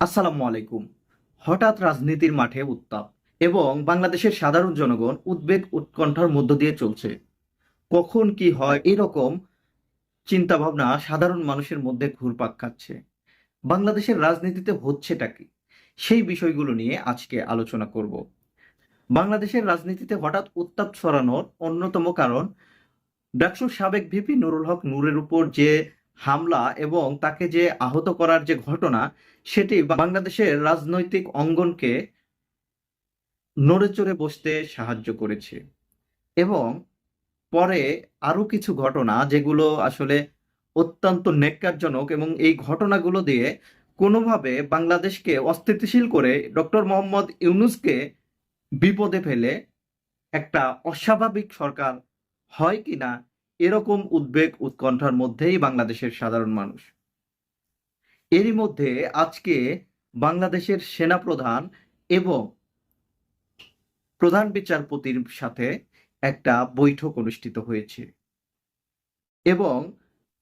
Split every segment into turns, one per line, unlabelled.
আসসালামু আলাইকুম। হঠাৎ রাজনীতির মাঠে উত্তাপ এবং বাংলাদেশের সাধারণ জনগণ উদ্বেগ উৎকণ্ঠার মধ্য দিয়ে চলছে। কখন কি হয় এরকম চিন্তা ভাবনা সাধারণ মানুষের মধ্যে ঘুরপাক খাচ্ছে। বাংলাদেশের রাজনীতিতে হচ্ছেটা কি? সেই বিষয়গুলো নিয়ে আজকে আলোচনা করব। বাংলাদেশের রাজনীতিতে হঠাৎ উত্তাপ ছড়ানোর অন্যতম কারণ ডাকসুর সাবেক ভিপি নুরুল হক নূরের উপর যে হামলা এবং তাকে যে আহত করার যে ঘটনা, সেটি বাংলাদেশের রাজনৈতিক অঙ্গনকে নড়ে চড়ে বসতে সাহায্য করেছে। এবং পরে আরও কিছু ঘটনা যেগুলো আসলে অত্যন্ত ন্যাক্কারজনক এবং এই ঘটনাগুলো দিয়ে কোনোভাবে বাংলাদেশকে অস্থিতিশীল করে ডক্টর মোহাম্মদ ইউনুসকে বিপদে ফেলে একটা অস্বাভাবিক সরকার হয় কিনা এরকম উদ্বেগ উৎকণ্ঠার মধ্যেই বাংলাদেশের সাধারণ মানুষ। এরই মধ্যে আজকে বাংলাদেশের সেনাপ্রধান এবং প্রধান বিচারপতির সাথে একটা বৈঠক অনুষ্ঠিত হয়েছে এবং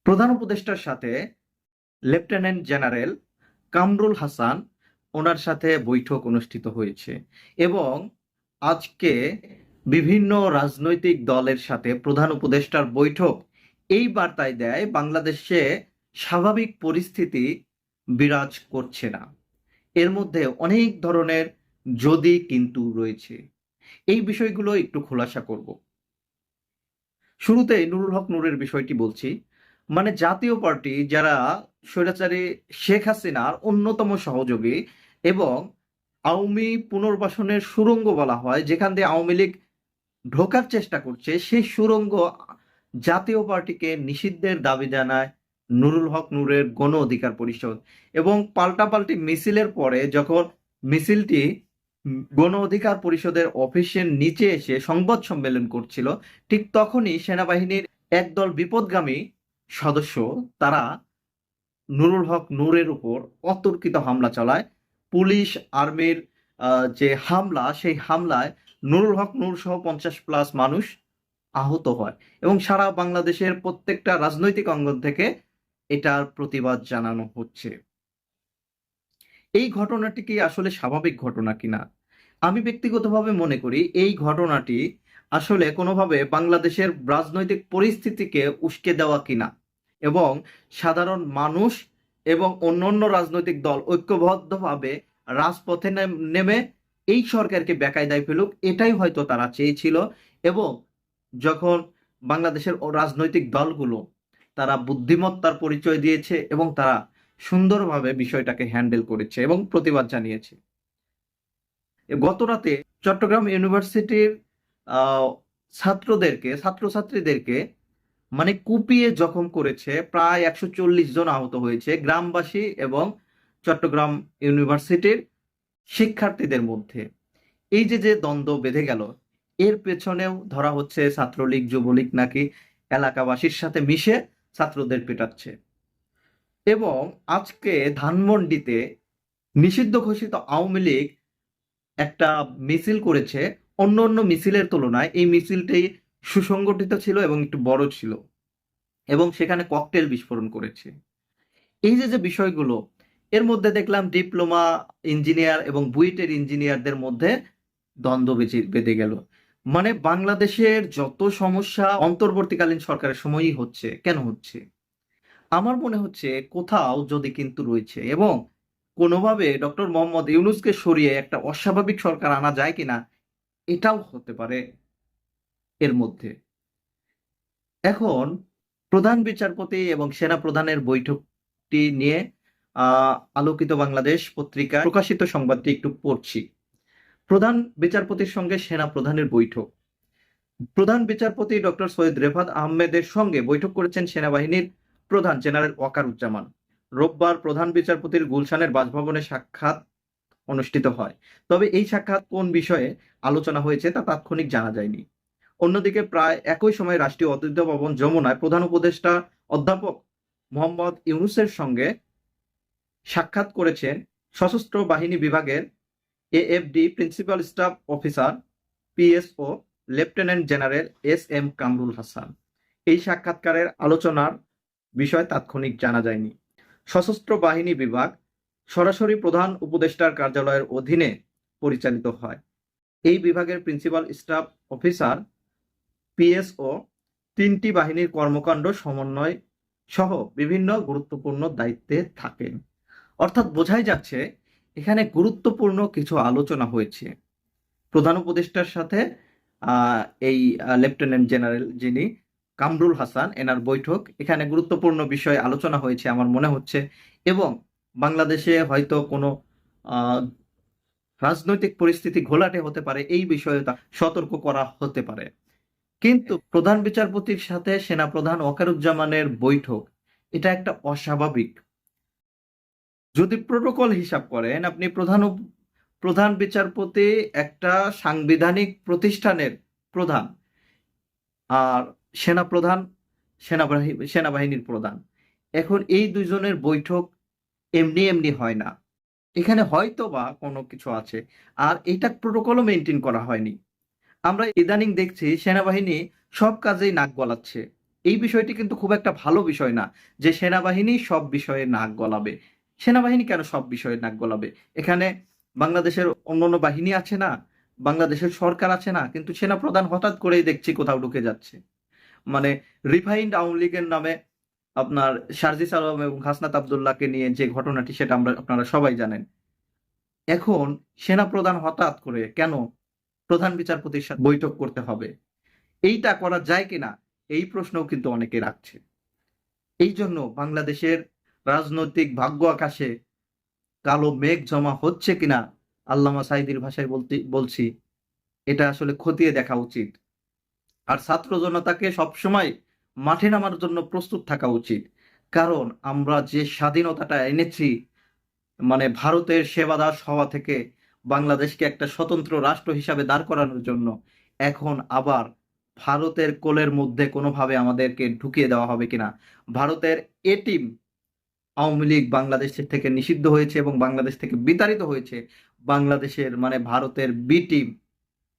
প্রধান উপদেষ্টার সাথে লেফটেন্যান্ট জেনারেল কামরুল হাসান ওনার সাথে বৈঠক অনুষ্ঠিত হয়েছে এবং আজকে বিভিন্ন রাজনৈতিক দলের সাথে প্রধান উপদেষ্টার বৈঠক। এই বার্তায় দেয়, বাংলাদেশে স্বাভাবিক পরিস্থিতি বিরাজ করছে না। এর মধ্যে অনেক ধরনের যদি কিন্তু রয়েছে। এই বিষয়গুলো একটু খোলাসা করব। শুরুতে নুরুল হক নুরের বিষয়টি বলছি। মানে জাতীয় পার্টি যারা স্বৈরাচারী শেখ হাসিনার অন্যতম সহযোগী এবং আওয়ামী পুনর্বাসনের সুরঙ্গ বলা হয়, যেখান দিয়ে আওয়ামী লীগ ঢোকার চেষ্টা করছে, সেই সুরঙ্গ জাতীয় পার্টিকে নিষিদ্ধের দাবি জানায় নুরুল হক নূরের গণ অধিকার পরিষদ এবং পাল্টাপাল্টি মিছিলের পরে যখন মিছিলটি গণ অধিকার পরিষদের অফিসের নিচে এসে সংবাদ সম্মেলন করছিল, ঠিক তখনই সেনাবাহিনীর একদল বিপদগামী সদস্য, তারা নুরুল হক নূরের উপর অতর্কিত হামলা চালায়। পুলিশ আর্মির যে হামলা, সেই হামলায় নুরুল হক নূর সহ পঞ্চাশ প্লাস মানুষ আহত হয় এবং সারা বাংলাদেশের প্রত্যেকটা রাজনৈতিক অঙ্গন থেকে এটার প্রতিবাদ জানানো হচ্ছে। এই ঘটনাটি কি আসলে স্বাভাবিক ঘটনা কিনা? আমি ব্যক্তিগতভাবে মনে করি এই ঘটনাটি আসলে কোনোভাবে বাংলাদেশের রাজনৈতিক পরিস্থিতিকে উস্কে দেওয়া কিনা এবং সাধারণ মানুষ এবং অন্যান্য রাজনৈতিক দল ঐক্যবদ্ধভাবে রাজপথে নেম- এই সরকারকে বেকায়দায় ফেলুক, এটাই হয়তো তারা চেয়েছিল এবং যখন বাংলাদেশের রাজনৈতিক দলগুলো তারা বুদ্ধিমত্তার পরিচয় দিয়েছে এবং তারা সুন্দরভাবে বিষয়টাকে হ্যান্ডেল করেছে এবং প্রতিবাদ জানিয়েছে। গত রাতে চট্টগ্রাম ইউনিভার্সিটির ছাত্রদেরকে, ছাত্রছাত্রীদেরকে মানে কুপিয়ে জখম করেছে প্রায় একশো চল্লিশ জন আহত হয়েছে গ্রামবাসী এবং চট্টগ্রাম ইউনিভার্সিটির শিক্ষার্থীদের মধ্যে। এই যে যে দ্বন্দ্ব বেঁধে গেল, এর পেছনেও ধরা হচ্ছে ছাত্রলীগ, যুবলীগ নাকি এলাকাবাসীর সাথে মিশে ছাত্রদের পেটাচ্ছে। এবং আজকে ধানমন্ডিতে নিষিদ্ধ ঘোষিত আওয়ামী লীগ একটা মিছিল করেছে, অন্য অন্য মিছিলের তুলনায় এই মিছিলটি সুসংগঠিত ছিল এবং একটু বড় ছিল। এবং সেখানে ককটেল বিস্ফোরণ করেছে। এই যে যে বিষয়গুলো এর মধ্যে দেখলাম ডিপ্লোমা ইঞ্জিনিয়ার এবং বুয়েটের ইঞ্জিনিয়ারদের মধ্যে দ্বন্দ্ব বেঁচে, বেঁধে গেল। মানে বাংলাদেশের যত সমস্যা অন্তর্বর্তীকালীন সরকারের সময়ই হচ্ছে, কেন হচ্ছে? আমার মনে হচ্ছে কোথাও যদি কিন্তু রয়েছে এবং কোনোভাবে ডক্টর মোহাম্মদ ইউনুসকে সরিয়ে একটা অস্বাভাবিক সরকার আনা যায় কিনা, এটাও হতে পারে এর মধ্যে। এখন প্রধান বিচারপতি এবং সেনা প্রধানের বৈঠকটি নিয়ে আলোকিত বাংলাদেশ পত্রিকা প্রকাশিত সংবাদটি একটু পড়ছি। প্রধান বিচারপতির সঙ্গে সেনা প্রধানের বৈঠক। প্রধান বিচারপতি ডক্টর সৈয়দ রেফাত আহমেদের সঙ্গে বৈঠক করেছেন সেনাবাহিনীর প্রধান জেনারেল ওয়াকারুজ্জামান। রোববার প্রধান বিচারপতির গুলশানের বাসভবনে সাক্ষাৎ অনুষ্ঠিত হয়। তবে এই সাক্ষাৎ কোন বিষয়ে আলোচনা হয়েছে তা তাৎক্ষণিক জানা যায়নি। অন্যদিকে প্রায় একই সময় রাষ্ট্রীয় অতিথি ভবন যমুনায় প্রধান উপদেষ্টা অধ্যাপক মোহাম্মদ ইউনুসের সঙ্গে সাক্ষাৎ করেছেন সশস্ত্র বাহিনী বিভাগের AFD principal staff officer, PSO, lieutenant general S M Kamrul Hasan. এই সাক্ষাৎকারের আলোচনার বিষয় তাৎক্ষণিক জানা যায়নি। সশস্ত্র বাহিনী বিভাগ সরাসরি প্রধান উপদেষ্টার কার্যালয়ের অধীনে পরিচালিত হয়। এই বিভাগের প্রিন্সিপাল স্টাফ অফিসার, পিএসও, তিনটি বাহিনীর কর্মকাণ্ড সমন্বয় সহ বিভিন্ন গুরুত্বপূর্ণ দায়িত্বে থাকেন। অর্থাৎ বোঝাই যাচ্ছে, এখানে গুরুত্বপূর্ণ কিছু আলোচনা হয়েছে। প্রধান উপদেষ্টার সাথে এই লেফটেন্যান্ট জেনারেল যিনি, কামরুল হাসান, এনার বৈঠক, এখানে গুরুত্বপূর্ণ বিষয় আলোচনা হয়েছে আমার মনে হচ্ছে। এবং বাংলাদেশে হয়তো কোনো রাজনৈতিক পরিস্থিতি ঘোলাটে হতে পারে, এই বিষয়ে সতর্ক করা হতে পারে। কিন্তু প্রধান বিচারপতির সাথে সেনাপ্রধান ওয়াকারুজ্জামানের বৈঠক, এটা একটা অস্বাভাবিক যদি প্রোটোকল হিসাব করেন, আপনি প্রধান প্রধান বিচারপতি একটা সাংবিধানিক প্রতিষ্ঠানের প্রধান আর সেনা প্রধান সেনাবাহিনী সেনাবাহিনীর প্রধান। এখন এই দুইজনের বৈঠক এমনি এমনি হয় না। এখানে হয়তো বা কোনো কিছু আছে, আর এটা প্রোটোকলও মেনটেন করা হয়নি। আমরা ইদানিং দেখছি সেনাবাহিনী সব কাজেই নাক গলাচ্ছে। এই বিষয়টি কিন্তু খুব একটা ভালো বিষয় না যে সেনাবাহিনী সব বিষয়ে নাক গলাবে। সেনাবাহিনী কেন সব বিষয়ে নাক গলাবে? এখানে বাংলাদেশের অন্যান্য বাহিনী আছে না? বাংলাদেশের সরকার আছে না? কিন্তু সেনাপ্রধান হঠাৎ করেই দেখছি কোথাও ঢুকে যাচ্ছে। মানে রিফাইন্ড আওয়ামী লীগের নামে আপনার শারজিস আলম এবং হাসনাত আবদুল্লাহকে নিয়ে যে ঘটনাটি, সেটা আমরা, আপনারা সবাই জানেন। এখন সেনাপ্রধান হঠাৎ করে কেন প্রধান বিচারপতির সাথে বৈঠক করতে হবে? এইটা করা যায় কিনা? এই প্রশ্নও কিন্তু অনেকে রাখছে। এই জন্য বাংলাদেশের রাজনৈতিক ভাগ্য আকাশে কালো মেঘ জমা হচ্ছে কিনা, আল্লামা সাইদির ভাষায় বলতে, বলছি, এটা আসলে খতিয়ে দেখা উচিত। আর ছাত্র জনতাকে সবসময় মাঠে নামার জন্য প্রস্তুত থাকা উচিত। কারণ আমরা যে স্বাধীনতাটা এনেছি মানে ভারতের সেবাদাস হওয়া থেকে বাংলাদেশকে একটা স্বতন্ত্র রাষ্ট্র হিসাবে দাঁড় করানোর জন্য, এখন আবার ভারতের কোলের মধ্যে কোনোভাবে আমাদেরকে ঢুকিয়ে দেওয়া হবে কিনা? ভারতের এ টিম আওয়ামী লীগ বাংলাদেশের থেকে নিষিদ্ধ হয়েছে এবং বাংলাদেশ থেকে বিতাড়িত হয়েছে। বাংলাদেশের মানে ভারতের বি টিম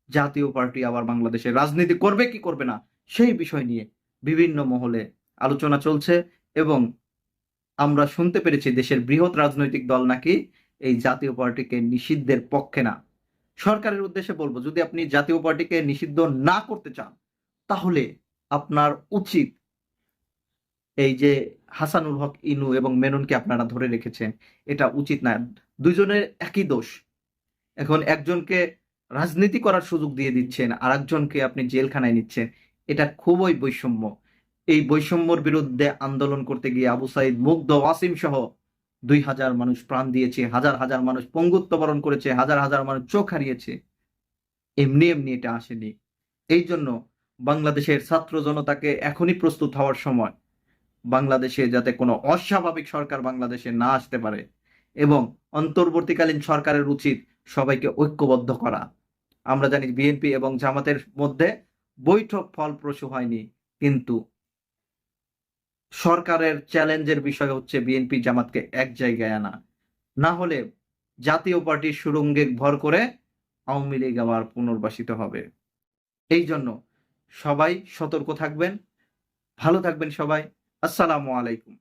জাতীয় পার্টি আবার বাংলাদেশের রাজনীতি করবে কি করবে না, সেই বিষয় নিয়ে বিভিন্ন মহলে আলোচনা চলছে এবং আমরা শুনতে পেরেছি দেশের বৃহৎ রাজনৈতিক দল নাকি এই জাতীয় পার্টিকে নিষিদ্ধের পক্ষে না। সরকারের উদ্দেশ্যে বলব, যদি আপনি জাতীয় পার্টিকে নিষিদ্ধ না করতে চান, তাহলে আপনার উচিত এই যে হাসানুল হক, ইনু এবং মেননকে আপনারা ধরে রেখেছেন। এটা উচিত না। দুইজনের একই দোষ। এখন একজনকে রাজনীতি করার সুযোগ দিয়ে দিচ্ছেন আর একজনকে আপনি জেলখানায় নিচ্ছেন, এটা খুবই বৈষম্য। এই বৈষম্যর বিরুদ্ধে আন্দোলন করতে গিয়ে আবু সাইদ, মুগ্ধ, ওয়াসিম সহ দুই হাজার মানুষ প্রাণ দিয়েছে, হাজার হাজার মানুষ পঙ্গুত্ব বরণ করেছে, হাজার হাজার মানুষ চোখ হারিয়েছে। এমনি এমনি এটা আসেনি। এই জন্য বাংলাদেশের ছাত্র জনতাকে এখনই প্রস্তুত হওয়ার সময়। বাংলাদেশে যাতে কোনো অস্বাভাবিক সরকার বাংলাদেশে না আসতে পারে এবং অন্তর্বর্তীকালীন সরকারের উচিত সবাইকে ঐক্যবদ্ধ করা। আমরা জানি বিএনপি এবং জামাতের মধ্যে বৈঠক ফলপ্রসূ হয়নি, কিন্তু সরকারের চ্যালেঞ্জের বিষয় হচ্ছে বিএনপি জামাতকে এক জায়গায় আনা। না হলে জাতীয় পার্টির সুরঙ্গে ভর করে আওয়ামী লীগ আবার পুনর্বাসিত হবে। এই জন্য সবাই সতর্ক থাকবেন, ভালো থাকবেন সবাই। আসসালামু আলাইকুম।